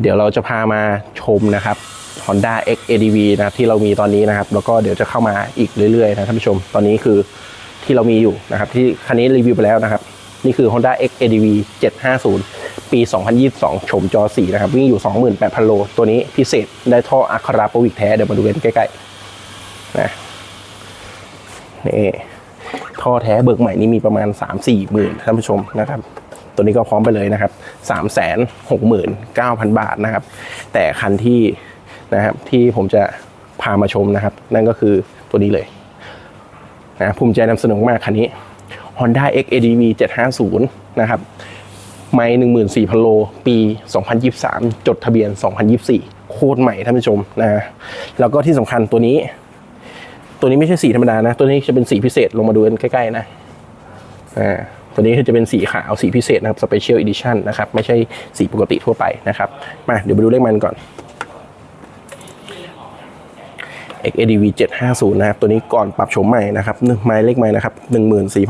เดี๋ยวเราจะพามาชมนะครับ Honda X ADV นะที่เรามีตอนนี้นะครับ แล้วก็เดี๋ยวจะเข้ามาอีกเรื่อยๆนะท่านผู้ชมตอนนี้คือที่เรามีอยู่นะครับ ที่คันนี้รีวิวไปแล้วนะครับ นี่คือ Honda X ADV 750 ปี 2022 ชมจอ 4 นะครับ วิ่งอยู่ 28,000 โล ตัวนี้พิเศษได้ท่ออัคราโปวิกแท้ เดี๋ยวมาดูกันใกล้ๆนะนี่ท่อแท้เบิกใหม่นี่มีประมาณ 3-4หมื่นท่านผู้ชมนะครับ ตัวนี้ก็พร้อมไปเลยนะครับ 3 6 9 0 0 0 บาทนะครับ แต่คันที่นะครับที่ผมจะพามาชมนะครับ นั่นก็คือตัวนี้เลยนะภูมิใจนำเสนอมากคันนี้ Honda X ADV 750 นะครับไม่14,000 โล ปี 2023 จดทะเบียน 2024 โคตรใหม่ท่านผู้ชมนะ แล้วก็ที่สำคัญตัวนี้ ตัวนี้ไม่ใช่สีธรรมดานะ ตัวนี้จะเป็นสีพิเศษลงมาดูกันใกล้ ๆ นะ อ่า ตัวนี้จะเป็นสีขาวสีพิเศษนะครับ Special Edition นะครับ ไม่ใช่สีปกติทั่วไปนะครับ มาเดี๋ยวไปดูเลขมันก่อน XADV 750 นะครับ ตัวนี้ก่อนปรับโฉมใหม่นะครับหนึ่งไม้เลขไม้นะครับ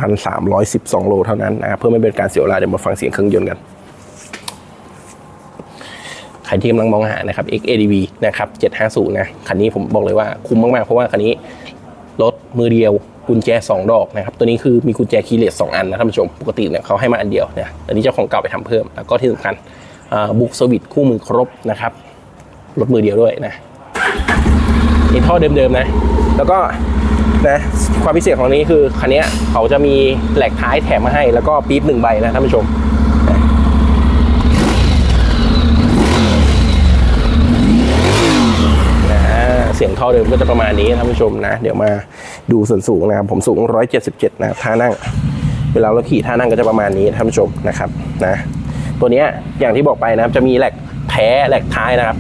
14,312 โลเท่านั้นนะครับ เพื่อไม่เป็นการเสียเวลาเดี๋ยวมาฟังเสียงเครื่องยนต์กันใครที่กำลังมองหานะครับ XADV นะครับ 750 นะ คันนี้ผมบอกเลยว่าคุ้มมาก ๆ เพราะว่าคันนี้รถมือเดียว กุญแจ 2 ดอกนะครับตัวนี้คือมีกุญแจคีย์เลส2อันนะท่านผู้ชมปกติเนี่ยเขาให้มาอันเดียวเนี่ยอันนี้เจ้าของเก่าไปทำเพิ่ม แล้วก็ที่สำคัญบุ๊กสวิตคู่มือครบนะครับรถมือเดียวด้วยนะนี่ท่อเดิมๆนะ แล้วก็นะความพิเศษของนี้คือคันนี้เขาจะมีแหลกท้ายแถมมาให้ แล้วก็ปี๊บหนึ่งใบนะท่านผู้ชมเสียงท่อเดิมก็จะประมาณนี้ท่านผู้ชมนะ เดี๋ยวมา ดูส่วนสูงนะครับ ผมสูง 177 นะครับท่านั่ง เวลาเราขี่ท่านั่งก็จะประมาณนี้ท่านผู้ชมนะครับนะตัวเนี้ยอย่างที่บอกไปนะครับจะมีแหลกแท้แหลกท้ายนะครับ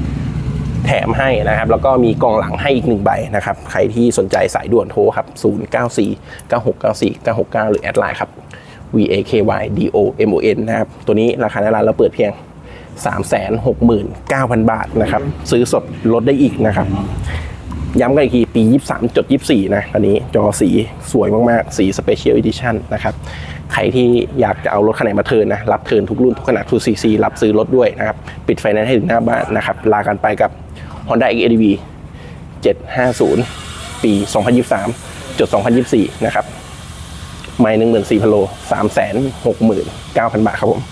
แถมให้นะครับ แล้วก็มีกล่องหลังให้อีกหนึ่งใบนะครับ ใครที่สนใจสายด่วนโทรครับ 094 9694 969 หรือแอดไลน์ครับ V A K Y D O M O N นะครับ ตัวนี้ราคาในร้านเราเปิดเพียง 369,000 บาทนะครับ ซื้อสดลดได้อีกนะครับ ย้ำกันอีกทีปี 23จด24 นะอันนี้จอสีสวยมาก ๆ สี Special Edition นะครับใครที่อยากจะเอารถคันไหนมาเทิร์นนะ รับเทิร์นทุกรุ่น ทุกขนาดทุกซีซีรับซื้อรถด้วยนะครับ ปิดไฟแนนซ์ให้ถึงหน้าบ้านนะครับ ลากันไปกับ Honda XADV 750 ปี 2023 จด 2024 นะครับ ไม่14,000โล369,000บาทครับผม